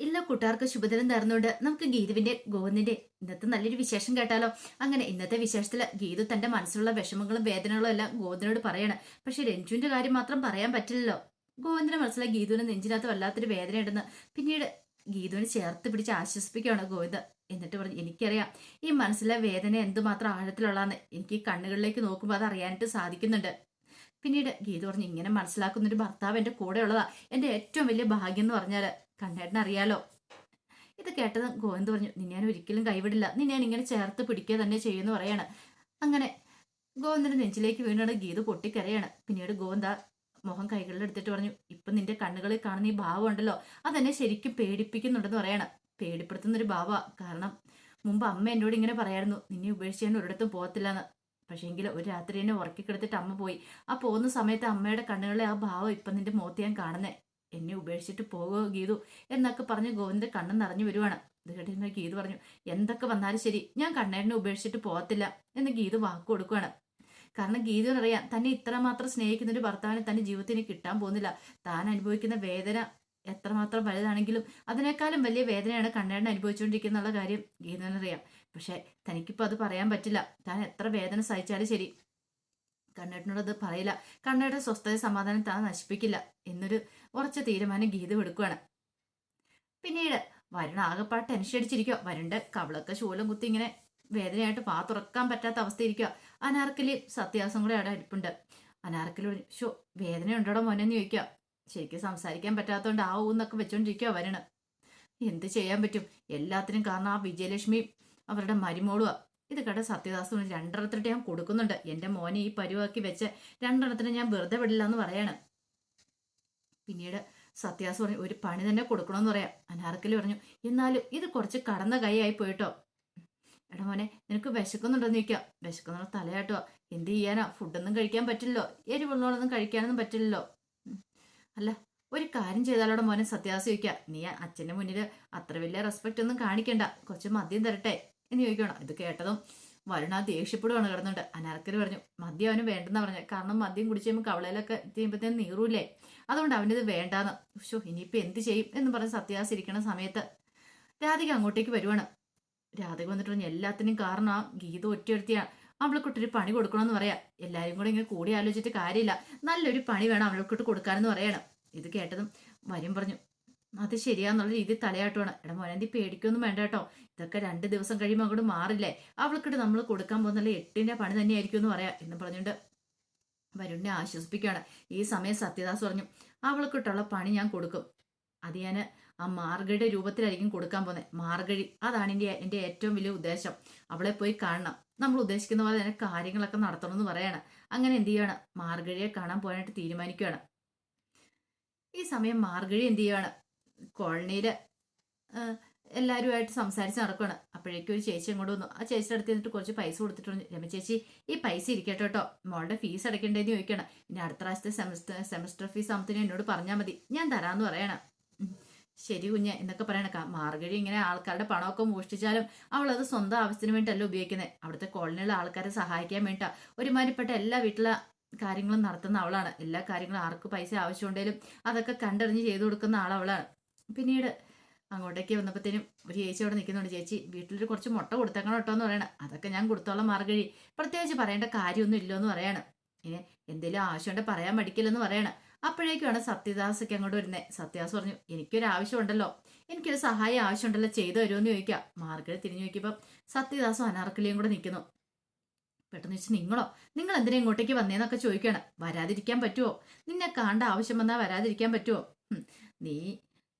ഇല്ല കൂട്ടുകാർക്ക് ശുഭദിനം നേർന്നുകൊണ്ട് നമുക്ക് ഗീതുവിന്റെ ഗോവിന്ദിന്റെ ഇന്നത്തെ നല്ലൊരു വിശേഷം കേട്ടാലോ? അങ്ങനെ ഇന്നത്തെ വിശേഷത്തിൽ ഗീതു തന്റെ മനസ്സിലുള്ള വിഷമങ്ങളും വേദനകളും എല്ലാം ഗോവിന്ദനോട് പറയാണ്. പക്ഷെ രഞ്ജുവിന്റെ കാര്യം മാത്രം പറയാൻ പറ്റില്ലല്ലോ. ഗോവിന്ദന്റെ മനസ്സിലെ ഗീതുവിന് നെഞ്ചിനകത്ത് വല്ലാത്തൊരു വേദനയുണ്ടെന്ന് പിന്നീട് ഗീതുവിനെ ചേർത്ത് പിടിച്ച് ആശ്വസിപ്പിക്കുകയാണ് ഗോവിന്ദ് എന്നിട്ട് പറഞ്ഞു എനിക്കറിയാം ഈ മനസ്സിലെ വേദന എന്തുമാത്രം ആഴത്തിലുള്ളതെന്ന്. എനിക്ക് കണ്ണുകളിലേക്ക് നോക്കുമ്പോൾ അത് അറിയാനായിട്ട് സാധിക്കുന്നുണ്ട്. പിന്നീട് ഗീതു പറഞ്ഞു ഇങ്ങനെ മനസ്സിലാക്കുന്ന ഒരു ഭർത്താവ് എന്റെ കൂടെ ഉള്ളതാ എന്റെ ഏറ്റവും വലിയ ഭാഗ്യം എന്ന് പറഞ്ഞാൽ കണ്ണേട്ടൻ അറിയാലോ. ഇത് കേട്ടത് ഗോവിന്ദ് പറഞ്ഞു നിന്നെ ഞാൻ ഒരിക്കലും കൈവിടില്ല. നിന്നെ ഞാൻ ഇങ്ങനെ ചേർത്ത് പിടിക്കുക തന്നെ ചെയ്യുമെന്ന് പറയാണ്. അങ്ങനെ ഗോവിന്ദന് നെഞ്ചിലേക്ക് വീണാണ് ഗീത പൊട്ടിക്കരയാണ്. പിന്നീട് ഗോവിന്ദ മുഖം കൈകളിലെടുത്തിട്ട് പറഞ്ഞു ഇപ്പം നിന്റെ കണ്ണുകളിൽ കാണുന്ന ഈ ഭാവം ഉണ്ടല്ലോ അതെന്നെ ശരിക്കും പേടിപ്പിക്കുന്നുണ്ടെന്ന് പറയാണ്. പേടിപ്പെടുത്തുന്ന ഒരു ഭാവ. കാരണം മുമ്പ് അമ്മ എന്നോട് ഇങ്ങനെ പറയായിരുന്നു നിന്നെ ഉപേക്ഷിച്ച് ഞാൻ ഒരിടത്തും പോകത്തില്ലെന്ന്. പക്ഷേങ്കിൽ ഒരു രാത്രി എന്നെ ഉറക്കിക്കെടുത്തിട്ട് അമ്മ പോയി. ആ പോകുന്ന സമയത്ത് അമ്മയുടെ കണ്ണുകളിലെ ആ ഭാവം ഇപ്പം നിന്റെ മുഖത്ത് ഞാൻ കാണുന്നേ. എന്നെ ഉപേക്ഷിച്ചിട്ട് പോകുമോ ഗീതു എന്നൊക്കെ പറഞ്ഞ് ഗോവിന്ദ കണ്ണു നിറഞ്ഞു വരുവാണ്. ഇത് കേട്ടിരുന്ന ഗീതു പറഞ്ഞു എന്തൊക്കെ വന്നാലും ശരി ഞാൻ കണ്ണേടിനെ ഉപേക്ഷിച്ചിട്ട് പോകത്തില്ല എന്ന് ഗീതു വാക്ക് കൊടുക്കുകയാണ് കാരണം ഗീതുവിനറിയാം തന്നെ ഇത്രമാത്രം സ്നേഹിക്കുന്ന ഒരു ഭർത്താവിനെ തന്റെ ജീവിതത്തിന് കിട്ടാൻ പോകുന്നില്ല. താൻ അനുഭവിക്കുന്ന വേദന എത്രമാത്രം വലുതാണെങ്കിലും അതിനേക്കാളും വലിയ വേദനയാണ് കണ്ണേടൻ അനുഭവിച്ചുകൊണ്ടിരിക്കുന്ന കാര്യം ഗീതുവിനറിയാം പക്ഷെ തനിക്കിപ്പോൾ അത് പറയാൻ പറ്റില്ല. താൻ എത്ര വേദന സഹിച്ചാലും ശരി കണ്ണേട്ടനോട് അത് പറയില്ല. കണ്ണേട്ട സ്വസ്ഥത സമാധാനം താൻ നശിപ്പിക്കില്ല എന്നൊരു ഉറച്ച തീരുമാനം ഗീത എടുക്കുകയാണ് പിന്നീട് വരുണ ആകെപ്പാട് ടെൻഷൻ അടിച്ചിരിക്കുക വരുണ്ട കവളൊക്കെ ശൂലം കുത്തി ഇങ്ങനെ വേദനയായിട്ട് പാ തുറക്കാൻ പറ്റാത്ത അവസ്ഥയിരിക്കുക അനാർക്കലി സത്യാസം കൂടെ അവിടെ അടുപ്പുണ്ട്. അനാർക്കലി ഷോ വേദന ഉണ്ടോടോ മോനെന്ന് ചോദിക്കുക ശരിക്കും സംസാരിക്കാൻ പറ്റാത്തതുകൊണ്ട് ആ ഊന്നൊക്കെ വെച്ചോണ്ടിരിക്കുക വരണ്. എന്ത് ചെയ്യാൻ പറ്റും? എല്ലാത്തിനും കാരണം ആ വിജയലക്ഷ്മി അവരുടെ മരുമോളുവാ. ഇത് കേട്ട സത്യദാസ് രണ്ടെണ്ണത്തിനിട്ട് ഞാൻ കൊടുക്കുന്നുണ്ട്. എന്റെ മോനെ ഈ പരുവാക്കി വെച്ച് രണ്ടെണ്ണത്തിന് ഞാൻ വെറുതെ വിടില്ല എന്ന് പറയാണ്. പിന്നീട് സത്യാസ് പറഞ്ഞു ഒരു പണി തന്നെ കൊടുക്കണമെന്ന് പറയാം. അനാർക്കലി പറഞ്ഞു എന്നാലും ഇത് കുറച്ച് കടന്ന കൈയായി പോയിട്ടോ. എടാ മോനെ നിനക്ക് വിശക്കുന്നുണ്ടെന്ന് ചോദിക്കാം. വിശക്കുന്നുള്ള തലയാട്ടോ എന്ത് ചെയ്യാനാ? ഫുഡൊന്നും കഴിക്കാൻ പറ്റില്ലല്ലോ. എരിവുള്ളതൊന്നും കഴിക്കാനൊന്നും പറ്റില്ലല്ലോ. അല്ല ഒരു കാര്യം ചെയ്താലോടെ മോനെ സത്യാസ് ചോദിക്കാം. നീ അച്ഛന്റെ മുന്നിൽ അത്ര വലിയ റെസ്പെക്റ്റ് ഒന്നും കാണിക്കണ്ട. കുറച്ച് മദ്യം തരട്ടെ. എന്ന് ചോദിക്കണം ഇത് കേട്ടതും വരുണ ദേഷ്യപ്പെടുവാണ് കിടന്നുണ്ട് അനാർക്കര് പറഞ്ഞു മദ്യം അവന് വേണ്ടെന്നാ പറഞ്ഞു കാരണം മദ്യം കുടിച്ച് കഴിയുമ്പോൾ കവളയിലൊക്കെ ചെയ്യുമ്പോഴത്തേന് നീറൂലേ അതുകൊണ്ട് അവനിത് വേണ്ടാന്ന്. ഷോ ഇനിയിപ്പോൾ എന്ത് ചെയ്യും? എന്ന് പറഞ്ഞ് സത്യാസ് ഇരിക്കണ സമയത്ത് രാധിക അങ്ങോട്ടേക്ക് വരുവാണ്. രാധിക വന്നിട്ട് പറഞ്ഞു എല്ലാത്തിനും കാരണം ആ ഗീത ഒറ്റയെടുത്തിയാണ് അവൾക്കൊട്ടൊരു പണി കൊടുക്കണമെന്ന് പറയാം. എല്ലാവരും കൂടെ ഇങ്ങനെ കൂടി ആലോചിച്ചിട്ട് കാര്യമില്ല. നല്ലൊരു പണി വേണം അവൾക്കൊട്ട് കൊടുക്കാനെന്ന് പറയണം. ഇത് കേട്ടതും വരും പറഞ്ഞു അത് ശരിയാന്നുള്ള രീതി തലയാട്ടുവാണ്. എടാ മോനന്തി പേടിക്കൊന്നും വേണ്ട കേട്ടോ. ഇതൊക്കെ രണ്ട് ദിവസം കഴിയുമ്പോൾ അങ്ങോട്ട് മാറില്ലേ? അവൾക്കിട്ട് നമ്മൾ കൊടുക്കാൻ പോകുന്നുള്ള എട്ടിന്റെ പണി തന്നെയായിരിക്കും എന്ന് പറയാം എന്ന് പറഞ്ഞുകൊണ്ട് വരുണിനെ ആശ്വസിപ്പിക്കുകയാണ്. ഈ സമയം സത്യദാസ് പറഞ്ഞു അവൾക്കിട്ടുള്ള പണി ഞാൻ കൊടുക്കും. അത് ഞാൻ ആ മാർഗഴിയുടെ രൂപത്തിലായിരിക്കും കൊടുക്കാൻ പോകുന്നത് മാർഗഴി അതാണ് എന്റെ എന്റെ ഏറ്റവും വലിയ ഉദ്ദേശം. അവളെ പോയി കാണണം. നമ്മൾ ഉദ്ദേശിക്കുന്ന പോലെ തന്നെ കാര്യങ്ങളൊക്കെ നടത്തണം എന്ന് പറയാണ്. അങ്ങനെ എന്ത് ചെയ്യാണ് മാർഗഴിയെ കാണാൻ പോകാനായിട്ട് തീരുമാനിക്കുകയാണ് ഈ സമയം മാർഗഴി എന്ത് ചെയ്യുകയാണ് കോളനിയിൽ എല്ലാവരുമായിട്ട് സംസാരിച്ച് നടക്കുകയാണ് അപ്പോഴേക്കും ഒരു ചേച്ചി അങ്ങോട്ട് വന്നു. ആ ചേച്ചിയുടെ അടുത്ത് നിന്നിട്ട് കുറച്ച് പൈസ കൊടുത്തിട്ടുണ്ട്. രമ ചേച്ചി ഈ പൈസ ഇരിക്കട്ടെ കേട്ടോ. മോളുടെ ഫീസ് അടയ്ക്കേണ്ടതെന്ന് ചോദിക്കണം ഇനി അടുത്ത പ്രാവശ്യത്തെ സെമസ്റ്റർ സെമസ്റ്റർ ഫീസ് ആകുമ്പത്തിന് എന്നോട് പറഞ്ഞാൽ മതി. ഞാൻ തരാമെന്ന് പറയണം. ശരി കുഞ്ഞ് എന്നൊക്കെ പറയണ. മാർഗഴി ഇങ്ങനെ ആൾക്കാരുടെ പണമൊക്കെ മോഷ്ടിച്ചാലും അവൾ അത് സ്വന്തം ആവശ്യത്തിന് വേണ്ടിയല്ല ഉപയോഗിക്കുന്നത് അവിടുത്തെ കോളനിയിലെ ആൾക്കാരെ സഹായിക്കാൻ വേണ്ടിയിട്ടാണ് ഒരുമാതിരിപ്പെട്ട എല്ലാ വീട്ടിലെ കാര്യങ്ങളും നടത്തുന്ന അവളാണ്. എല്ലാ കാര്യങ്ങളും ആർക്ക് പൈസ ആവശ്യമുണ്ടെങ്കിലും അതൊക്കെ കണ്ടറിഞ്ഞ് ചെയ്തു കൊടുക്കുന്ന ആളവളാണ്. പിന്നീട് അങ്ങോട്ടേക്ക് വന്നപ്പോഴത്തേനും ഒരു ചേച്ചി അവിടെ നിൽക്കുന്നുണ്ട്. ചേച്ചി വീട്ടിലൊരു കുറച്ച് മുട്ട കൊടുത്തേക്കണം കേട്ടോ എന്ന് പറയണം. അതൊക്കെ ഞാൻ കൊടുത്തോളം മാർഗഴി. പ്രത്യേകിച്ച് പറയേണ്ട കാര്യമൊന്നും ഇല്ലോ എന്ന് പറയണം. ഇനി എന്തെങ്കിലും ആവശ്യമുണ്ട് പറയാൻ മടിക്കില്ലെന്ന് പറയണം. അപ്പോഴേക്കുമാണ് സത്യദാസൊക്കെ അങ്ങോട്ട് വരുന്നത് സത്യദാസ് പറഞ്ഞു എനിക്കൊരു ആവശ്യമുണ്ടല്ലോ. എനിക്കൊരു സഹായം ആവശ്യമുണ്ടല്ലോ ചെയ്തു തരുമെന്ന് ചോദിക്കാം. മാർഗഴി തിരിഞ്ഞു നോക്കിയപ്പോൾ സത്യദാസും അനാർക്കലിയും കൂടെ നിൽക്കുന്നു. പെട്ടെന്ന് വെച്ച് നിങ്ങളോ? നിങ്ങൾ എന്തിനാ ഇങ്ങോട്ടേക്ക് വന്നേന്നൊക്കെ ചോദിക്കുകയാണ്. വരാതിരിക്കാൻ പറ്റുമോ നിന്നെ കാണേണ്ട ആവശ്യം വന്നാൽ വരാതിരിക്കാൻ പറ്റുമോ നീ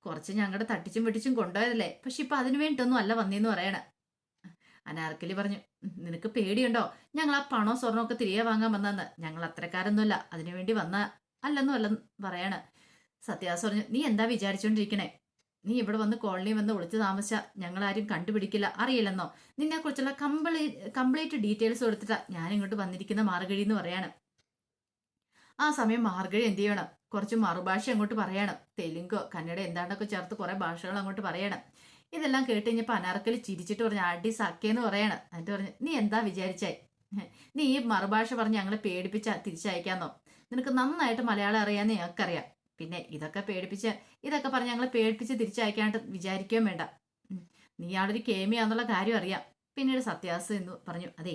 കുറച്ച് ഞങ്ങളുടെ തട്ടിച്ചും വെട്ടിച്ചും കൊണ്ടുപോയതല്ലേ? പക്ഷെ ഇപ്പൊ അതിനു വേണ്ടിട്ടൊന്നും അല്ല വന്നേന്ന് പറയണ. അനാർക്കലി പറഞ്ഞു നിനക്ക് പേടിയുണ്ടോ? ഞങ്ങൾ ആ പണോ സ്വർണമൊക്കെ തിരികെ വാങ്ങാൻ വന്നെന്ന് ഞങ്ങൾ അത്രക്കാരൊന്നുമല്ല. അതിനുവേണ്ടി വന്ന അല്ലെന്നും അല്ലെന്ന് പറയാണ്. സത്യാസ് പറഞ്ഞു നീ എന്താ വിചാരിച്ചോണ്ടിരിക്കണേ? നീ ഇവിടെ വന്ന് കോളനി വന്ന് ഒളിച്ചു താമസിച്ച ഞങ്ങളാരും കണ്ടുപിടിക്കില്ല. അറിയില്ലെന്നോ? നിന്നെ കുറിച്ചുള്ള കംപ്ലീ കംപ്ലീറ്റ് ഡീറ്റെയിൽസ് കൊടുത്തിട്ടാ ഞാൻ ഇങ്ങോട്ട് വന്നിരിക്കുന്ന മാർഗഴി എന്ന് പറയാണ്. ആ സമയം മാർഗഴി എന്ത് ചെയ്യണം? കുറച്ച് മറുഭാഷ അങ്ങോട്ട് പറയണം. തെലുങ്കോ കന്നഡ എന്താണ്ടൊക്കെ ചേർത്ത് കുറെ ഭാഷകൾ അങ്ങോട്ട് പറയണം. ഇതെല്ലാം കേട്ട് കഴിഞ്ഞപ്പോൾ അനാർക്കൽ ചിരിച്ചിട്ട് പറഞ്ഞു അടി സക്കേന്ന് പറയണം. എന്നിട്ട് പറഞ്ഞു നീ എന്താ വിചാരിച്ചായി നീ ഈ മറുഭാഷ പറഞ്ഞ് ഞങ്ങളെ പേടിപ്പിച്ച തിരിച്ചയക്കാന്നോ? നിനക്ക് നന്നായിട്ട് മലയാളം അറിയാമെന്ന് ഞങ്ങൾക്കറിയാം. പിന്നെ ഇതൊക്കെ പേടിപ്പിച്ച് ഇതൊക്കെ പറഞ്ഞ് ഞങ്ങളെ പേടിപ്പിച്ച് തിരിച്ചയക്കാനായിട്ട് വിചാരിക്കുകയും വേണ്ട. നീ ആളൊരു കേമിയാന്നുള്ള കാര്യം അറിയാം. പിന്നീട് സത്യാസ് എന്ന് പറഞ്ഞു അതെ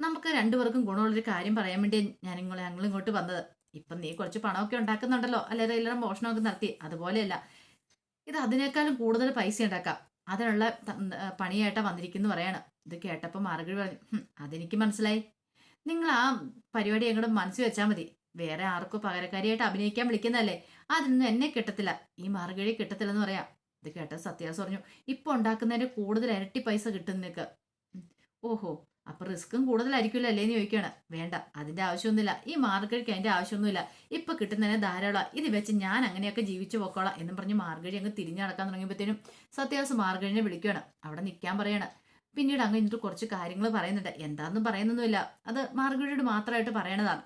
നമുക്ക് രണ്ടുപേർക്കും ഗുണമുള്ളൊരു കാര്യം പറയാൻ വേണ്ടി ഞാൻ ഇങ്ങളെ ഞങ്ങളിങ്ങോട്ട് വന്നത്. ഇപ്പം നീ കുറച്ച് പണമൊക്കെ ഉണ്ടാക്കുന്നുണ്ടല്ലോ. അല്ലെ എല്ലാവരും മോഷണമൊക്കെ നടത്തി. അതുപോലെയല്ല ഇത് അതിനേക്കാളും കൂടുതൽ പൈസ ഉണ്ടാക്കാം. അതിനുള്ള പണിയായിട്ടാ വന്നിരിക്കുന്നു പറയാണ്. ഇത് കേട്ടപ്പോൾ മാർഗഴി പറഞ്ഞു "ഹും, അതെനിക്ക് മനസ്സിലായി. നിങ്ങൾ ആ പരിപാടി എങ്ങോട്ട് മനസ്സിൽ വെച്ചാൽ മതി. വേറെ ആർക്കും പകരക്കാരിയായിട്ട് അഭിനയിക്കാൻ വിളിക്കുന്നതല്ലേ. അതിനൊന്നും എന്നെ കിട്ടത്തില്ല. ഈ മാർഗഴി കിട്ടത്തില്ലെന്ന് പറയാം. ഇത് കേട്ട സത്യാസ് പറഞ്ഞു ഇപ്പൊ ഉണ്ടാക്കുന്നതിന്റെ കൂടുതൽ ഇരട്ടി പൈസ കിട്ടും ഓഹോ അപ്പൊ റിസ്ക്കും കൂടുതലായിരിക്കുമല്ലോ അല്ലേന്ന് ചോദിക്കുകയാണ് വേണ്ട അതിന്റെ ആവശ്യമൊന്നുമില്ല. ഈ മാർഗഴിക്ക് അതിന്റെ ആവശ്യമൊന്നുമില്ല. ഇപ്പൊ കിട്ടുന്നതിനെ ധാരാളം ഇത് വെച്ച് ഞാൻ അങ്ങനെയൊക്കെ ജീവിച്ചു പോക്കോളാം എന്നും പറഞ്ഞ് മാർഗഴി അങ്ങ് തിരിഞ്ഞു നടക്കാൻ തുടങ്ങിയപ്പോഴത്തേനും സത്യാസ് മാർഗഴിനെ വിളിക്കുകയാണ് അവിടെ നിൽക്കാൻ പറയാണ്. പിന്നീട് അങ്ങ് എന്നിട്ട് കുറച്ച് കാര്യങ്ങൾ പറയുന്നുണ്ട്. എന്താന്നും പറയുന്നൊന്നുമില്ല. അത് മാർഗഴിയോട് മാത്രമായിട്ട് പറയണതാണ്.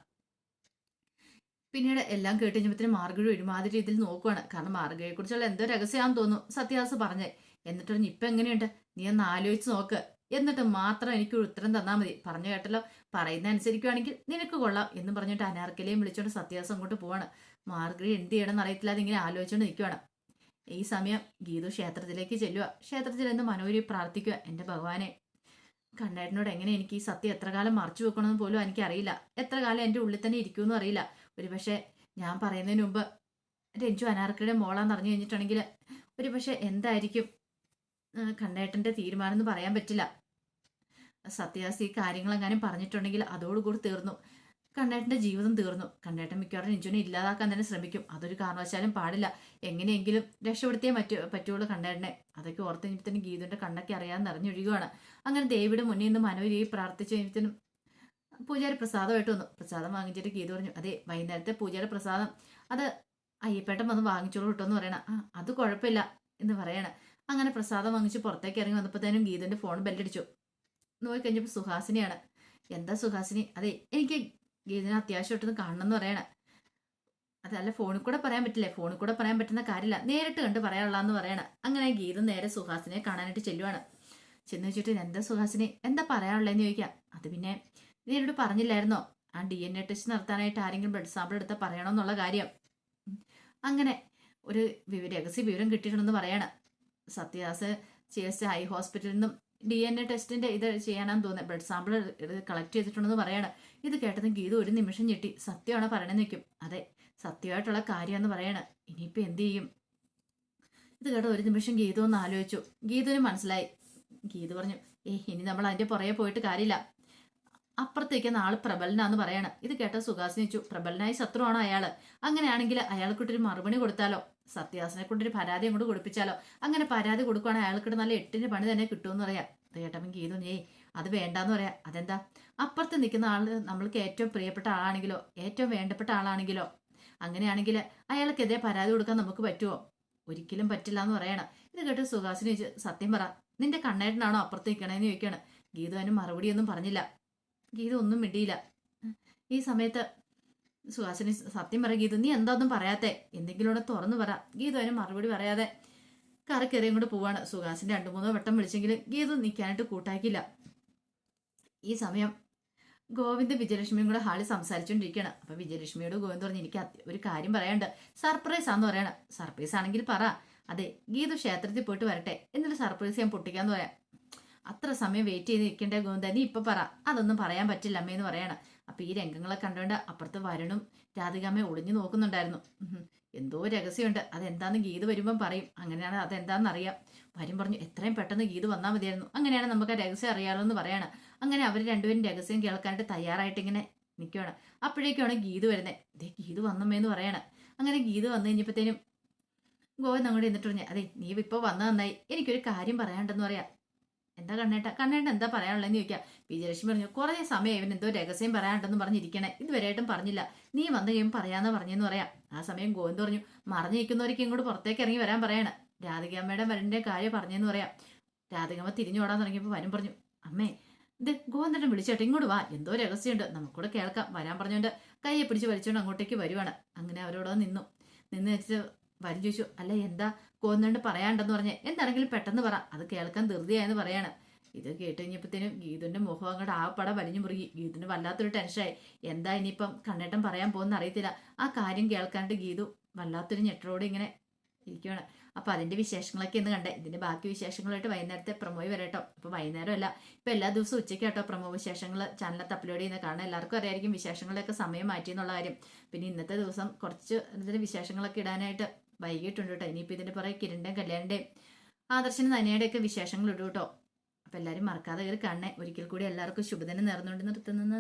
പിന്നീട് എല്ലാം കേട്ട് കഴിഞ്ഞപ്പോഴത്തേനും മാർഗഴി ഒരുമാതിരി രീതിയിൽ നോക്കുവാണ്. കാരണം മാർഗഴിയെ കുറിച്ചുള്ള എന്തോ രഹസ്യമാണെന്ന് തോന്നുന്നു സത്യാസ് പറഞ്ഞേ. എന്നിട്ട് പറഞ്ഞു ഇപ്പൊ എങ്ങനെയുണ്ട്? നീ ഒന്ന് ആലോചിച്ച് നോക്ക്. എന്നിട്ട് മാത്രം എനിക്കൊരു ഉത്തരം തന്നാൽ മതി. പറഞ്ഞു കേട്ടല്ലോ. പറയുന്ന അനുസരിക്കുവാണെങ്കിൽ നിനക്ക് കൊള്ളാം എന്ന് പറഞ്ഞിട്ട് അനാർക്കലിയും വിളിച്ചോണ്ട് സത്യാസം അങ്ങോട്ട് പോവാണ്. മാർഗ്രി എന്ത് ചെയ്യണമെന്ന് അറിയത്തില്ലാതെ ഇങ്ങനെ ആലോചിച്ചുകൊണ്ട് നിൽക്കുവാണ് ഈ സമയം ഗീതു ക്ഷേത്രത്തിലേക്ക് ചെല്ലുക ക്ഷേത്രത്തിൽ എന്ന് മനോരി പ്രാർത്ഥിക്കുക എന്റെ ഭഗവാനെ. കണ്ണേട്ടനോട് എങ്ങനെ എനിക്ക് ഈ സത്യം എത്ര കാലം മറച്ചു വെക്കണമെന്ന് പോലും എനിക്കറിയില്ല. എത്ര കാലം എന്റെ ഉള്ളിൽ തന്നെ ഇരിക്കുമെന്നും അറിയില്ല. ഒരുപക്ഷെ ഞാൻ പറയുന്നതിന് മുമ്പ് രഞ്ജു അനാർക്കയുടെ മോളാന്ന് അറിഞ്ഞു കഴിഞ്ഞിട്ടുണ്ടെങ്കിൽ ഒരുപക്ഷെ എന്തായിരിക്കും? കണ്ണേട്ടന്റെ തീരുമാനം എന്ന് പറയാൻ പറ്റില്ല. സത്യാസി കാര്യങ്ങളെങ്ങാനും പറഞ്ഞിട്ടുണ്ടെങ്കിൽ അതോടുകൂടി തീർന്നു. കണ്ണേട്ടന്റെ ജീവിതം തീർന്നു. കണ്ണേട്ടൻ മിക്കവാറും രഞ്ജുവിനെ ഇല്ലാതാക്കാൻ തന്നെ ശ്രമിക്കും. അതൊരു കാരണവശാലും പാടില്ല. എങ്ങനെയെങ്കിലും രക്ഷപ്പെടുത്തിയേ മറ്റു പറ്റുള്ളൂ കണ്ണേട്ടനെ. അതൊക്കെ ഓർത്ത് തന്നെ ഗീതുവിന്റെ കണ്ണൊക്കെ അറിയാൻ നിറഞ്ഞൊഴുകുകയാണ് അങ്ങനെ ദേവിയുടെ മുന്നിൽ നിന്ന് മനോരി പ്രാർത്ഥിച്ചു കഴിഞ്ഞപ്പോഴത്തേനും പൂജാരി പ്രസാദമായിട്ട് വന്നു. പ്രസാദം വാങ്ങിച്ചിട്ട് ഗീത പറഞ്ഞു അതെ വൈകുന്നേരത്തെ പൂജയുടെ പ്രസാദം. അത് അയ്യപ്പേട്ടൻ വന്ന് വാങ്ങിച്ചോളൂ കിട്ടുമെന്ന് പറയണ. ആ അത് കുഴപ്പമില്ല എന്ന് പറയണ. അങ്ങനെ പ്രസാദം വാങ്ങിച്ച് പുറത്തേക്ക് ഇറങ്ങി വന്നപ്പോഴത്തേനും ഗീതന്റെ ഫോൺ ബെല്ലടിച്ചു നോക്കി കഴിഞ്ഞപ്പോൾ സുഹാസിനിയാണ്. എന്താ സുഹാസിനി? അതെ എനിക്ക് ഗീതനെ അത്യാവശ്യമായിട്ടൊന്ന് കാണണം എന്ന് പറയണ. അതല്ല ഫോണിൽ കൂടെ പറയാൻ പറ്റില്ലേ? ഫോണിൽ കൂടെ പറയാൻ പറ്റുന്ന കാര്യമില്ല. നേരിട്ട് കണ്ട് പറയാനുള്ളതെന്ന് പറയണ. അങ്ങനെ ഗീത നേരെ സുഹാസിനെ കാണാനായിട്ട് ചെല്ലുവാണ്. ചെന്ന് വെച്ചിട്ട് എന്താ സുഹാസിനി? എന്താ പറയാനുള്ളതെന്ന് ചോദിക്കാം. അത് പിന്നെ നീ പറഞ്ഞില്ലായിരുന്നോ? ആ ഡി എൻ എ ടെസ്റ്റ് നടത്താനായിട്ട് ആരെങ്കിലും ബ്ലഡ് സാമ്പിൾ എടുത്താൽ പറയണമെന്നുള്ള കാര്യം. അങ്ങനെ ഒരു രഹസ്യ വിവരം കിട്ടിയിട്ടുണ്ടെന്ന് പറയാണ്. സത്യാസ് എസ് ഹൈ ഹോസ്പിറ്റലിൽ നിന്നും ഡി എൻ എ ടെസ്റ്റിന്റെ ഇത് ചെയ്യാനാന്ന് തോന്നുന്നത്. ബ്ലഡ് സാമ്പിൾ കളക്ട് ചെയ്തിട്ടുണ്ടെന്ന് പറയാണ്. ഇത് കേട്ടതും ഗീത ഒരു നിമിഷം ഞെട്ടി. സത്യമാണ് പറയണെന്ന് നിൽക്കും അതെ സത്യമായിട്ടുള്ള കാര്യമെന്ന് പറയാണ്. ഇനിയിപ്പോൾ എന്ത് ചെയ്യും? ഇത് കേട്ട ഒരു നിമിഷം ഗീത ഒന്ന് ആലോചിച്ചു. ഗീതുവിന് മനസ്സിലായി. ഗീതു പറഞ്ഞു ഏ ഇനി നമ്മൾ അതിന്റെ പുറകെ പോയിട്ട് കാര്യമില്ല. അപ്പുറത്തേക്ക് ആൾ പ്രബലനാന്ന് പറയാണ്. ഇത് കേട്ട സുഹാസിനിച്ചു പ്രബലനായ ശത്രുവാണോ അയാൾ അങ്ങനെയാണെങ്കിൽ അയാൾക്കൊട്ടൊരു മറുപടി കൊടുത്താലോ? സത്യാസിനെ കൊണ്ടൊരു പരാതി അങ്ങോട്ട് കൊടുപ്പിച്ചാലോ? അങ്ങനെ പരാതി കൊടുക്കുവാണെങ്കിൽ അയാൾക്കിട്ട് നല്ല എട്ടിന് പണി തന്നെ കിട്ടുമെന്ന് പറയാം. കേട്ടപ്പം ഗീതു നീ അത് വേണ്ടാന്ന് പറയാം. അതെന്താ? അപ്പുറത്ത് നിൽക്കുന്ന ആൾ നമ്മൾക്ക് ഏറ്റവും പ്രിയപ്പെട്ട ആളാണെങ്കിലോ? ഏറ്റവും വേണ്ടപ്പെട്ട ആളാണെങ്കിലോ? അങ്ങനെയാണെങ്കിൽ അയാൾക്കെതിരെ പരാതി കൊടുക്കാൻ നമുക്ക് പറ്റുമോ ഒരിക്കലും പറ്റില്ല എന്ന് പറയണം. ഇത് കേട്ട് സുഹാസിനി സത്യം പറ നിന്റെ കണ്ണേട്ടനാണോ അപ്പുറത്ത് നിൽക്കണേന്ന് ചോദിക്കുകയാണ് ഗീതു അതിന് മറുപടിയൊന്നും പറഞ്ഞില്ല. ഗീതു ഒന്നും മിണ്ടിയില്ല. ഈ സമയത്ത് സുഹാസിനി സത്യം പറ ഗീതു നീ എന്താന്നും പറയാത്തെ? എന്തെങ്കിലും കൂടെ തുറന്നു പറ. ഗീതു അതിന് മറുപടി പറയാതെ കറക്കെറിയും കൂടെ പോവാണ്. സുഹാസിന്റെ രണ്ടു മൂന്നോ വട്ടം വിളിച്ചെങ്കിലും ഗീതു നിൽക്കാനായിട്ട് കൂട്ടാക്കില്ല ഈ സമയം ഗോവിന്ദ് വിജയലക്ഷ്മിയും കൂടെ ഹാളിൽ സംസാരിച്ചുകൊണ്ടിരിക്കുകയാണ് അപ്പൊ വിജയലക്ഷ്മിയോട് ഗോവിന്ദ് പറഞ്ഞു എനിക്ക് ഒരു കാര്യം പറയാണ്ട് സർപ്രൈസ് ആന്ന് പറയണ. സർപ്രൈസ് ആണെങ്കിൽ പറ. അതെ ഗീതു ക്ഷേത്രത്തിൽ പോയിട്ട് വരട്ടെ. എന്നിട്ട് സർപ്രൈസ് ഞാൻ പൊട്ടിക്കാന്ന് പറയാം. അത്ര സമയം വെയിറ്റ് ചെയ്ത് നിൽക്കേണ്ട ഗോവിന്ദ? നീ ഇപ്പൊ പറ. അതൊന്നും പറയാൻ പറ്റില്ല അമ്മയെന്ന് പറയണം. അപ്പൊ ഈ രംഗങ്ങളെ കണ്ടുകൊണ്ട് അപ്പുറത്ത് വരണും രാധികാമ്മ ഒളിഞ്ഞു നോക്കുന്നുണ്ടായിരുന്നു. എന്തോ രഹസ്യമുണ്ട്. അതെന്താന്ന് ഗീത് വരുമ്പം പറയും. അങ്ങനെയാണ് അതെന്താന്ന് അറിയാം വരും പറഞ്ഞു എത്രയും പെട്ടെന്ന് ഗീത് വന്നാൽ മതിയായിരുന്നു. അങ്ങനെയാണ് നമുക്ക് ആ രഹസ്യം അറിയാമല്ലോ എന്ന് പറയണം. അങ്ങനെ അവർ രണ്ടുപേരും രഹസ്യം കേൾക്കാനായിട്ട് തയ്യാറായിട്ട് ഇങ്ങനെ നിൽക്കുകയാണ് അപ്പോഴേക്കാണ് ഗീത് വരുന്നത് ഇതേ ഗീത് വന്നമ്മേന്ന് പറയണം. അങ്ങനെ ഗീത് വന്നു കഴിഞ്ഞപ്പോഴത്തേനും ഗോവിന്ദ് അങ്ങോട്ട് എന്നിട്ട് പറഞ്ഞു അതെ നീ ഇപ്പോൾ വന്നു നന്നായി. എനിക്കൊരു കാര്യം പറയാനുണ്ടെന്ന് പറയാം. എന്താ കണ്ണേട്ട? കണ്ണേട്ട എന്താ പറയാനുള്ളതെന്ന് ചോദിക്കാം. വിജയലക്ഷ്മി പറഞ്ഞു കുറേ സമയം ഇവൻ എന്തോ രഹസ്യം പറയാനുണ്ടെന്ന് പറഞ്ഞിരിക്കണേ. ഇതുവരെയായിട്ടും പറഞ്ഞില്ല. നീ വന്നു കഴിയുമ്പോൾ പറയാന്ന് പറഞ്ഞെന്ന് പറയാം. ആ സമയം ഗോവിന്ദ് പറഞ്ഞു മറഞ്ഞു നിൽക്കുന്നവർക്ക് ഇങ്ങോട്ട് പുറത്തേക്ക് ഇറങ്ങി വരാൻ പറയാണ്. രാധികാമ്മയുടെ വരന്റെ കാര്യം പറഞ്ഞെന്ന് പറയാം. രാധികാമ്മ തിരിഞ്ഞോടാൻ തുടങ്ങിയപ്പോൾ വരും പറഞ്ഞു അമ്മേ ഇത് ഗോവിന്ദനെ വിളിച്ചോട്ടെ ഇങ്ങോട്ട് വാ. എന്തോ രഹസ്യമുണ്ട്. നമുക്കൂടെ കേൾക്കാം. വരാൻ പറഞ്ഞുകൊണ്ട് കയ്യെ പിടിച്ച് വലിച്ചുകൊണ്ട് അങ്ങോട്ടേക്ക് വരുവാണ്. അങ്ങനെ അവരോട് നിന്നു. നിന്ന് വെച്ചിട്ട് വരും ചോദിച്ചു അല്ല എന്താ കോന്നണ്ട് പറയാണ്ടെന്ന് പറഞ്ഞ്? എന്താണെങ്കിലും പെട്ടെന്ന് പറ അത് കേൾക്കാൻ ധൃതിയായെന്ന് പറയാണ്. ഇത് കേട്ട് കഴിഞ്ഞപ്പോഴത്തേനും ഗീതുവിന്റെ മുഖം അങ്ങോട്ട് ആ പട വലിഞ്ഞു മുറുകി. ഗീതുവിന് വല്ലാത്തൊരു ടെൻഷനായി എന്താ ഇനിയിപ്പം കണ്ണേട്ടൻ പറയാൻ പോകുന്ന അറിയത്തില്ല. ആ കാര്യം കേൾക്കാണ്ട് ഗീതു വല്ലാത്തൊരു ഞെട്ടറോട് ഇങ്ങനെ ഇരിക്കുകയാണ് അപ്പൊ അതിന്റെ വിശേഷങ്ങളൊക്കെ ഇന്ന് കണ്ടേ. ഇതിന്റെ ബാക്കി വിശേഷങ്ങളായിട്ട് വൈകുന്നേരത്തെ പ്രമോയി വരട്ടോ അപ്പൊ വൈകുന്നേരം അല്ല ഇപ്പൊ എല്ലാ ദിവസവും ഉച്ചയ്ക്ക് കേട്ടോ പ്രമോ വിശേഷങ്ങൾ ചാനലത്ത് അപ്ലോഡ് ചെയ്യുന്ന കാരണം എല്ലാവർക്കും അറിയായിരിക്കും വിശേഷങ്ങളുടെയൊക്കെ സമയം മാറ്റി എന്നുള്ള കാര്യം. പിന്നെ ഇന്നത്തെ ദിവസം കുറച്ച് ഇതിന് വിശേഷങ്ങളൊക്കെ ഇടാനായിട്ട് വൈകിട്ടുണ്ട് കേട്ടോ ഇനിയിപ്പോൾ ഇതിന്റെ പുറകെ കിരണ്ടേയും കല്യാണിന്റെയും ആദർശന നനയുടെ ഒക്കെ വിശേഷങ്ങൾ ഇടും കേട്ടോ അപ്പൊ എല്ലാവരും മറക്കാതെ കയറി കാണണേ ഒരിക്കൽ കൂടി എല്ലാവർക്കും ശുഭദിനം നേർന്നുകൊണ്ട് നിർത്തുന്നത്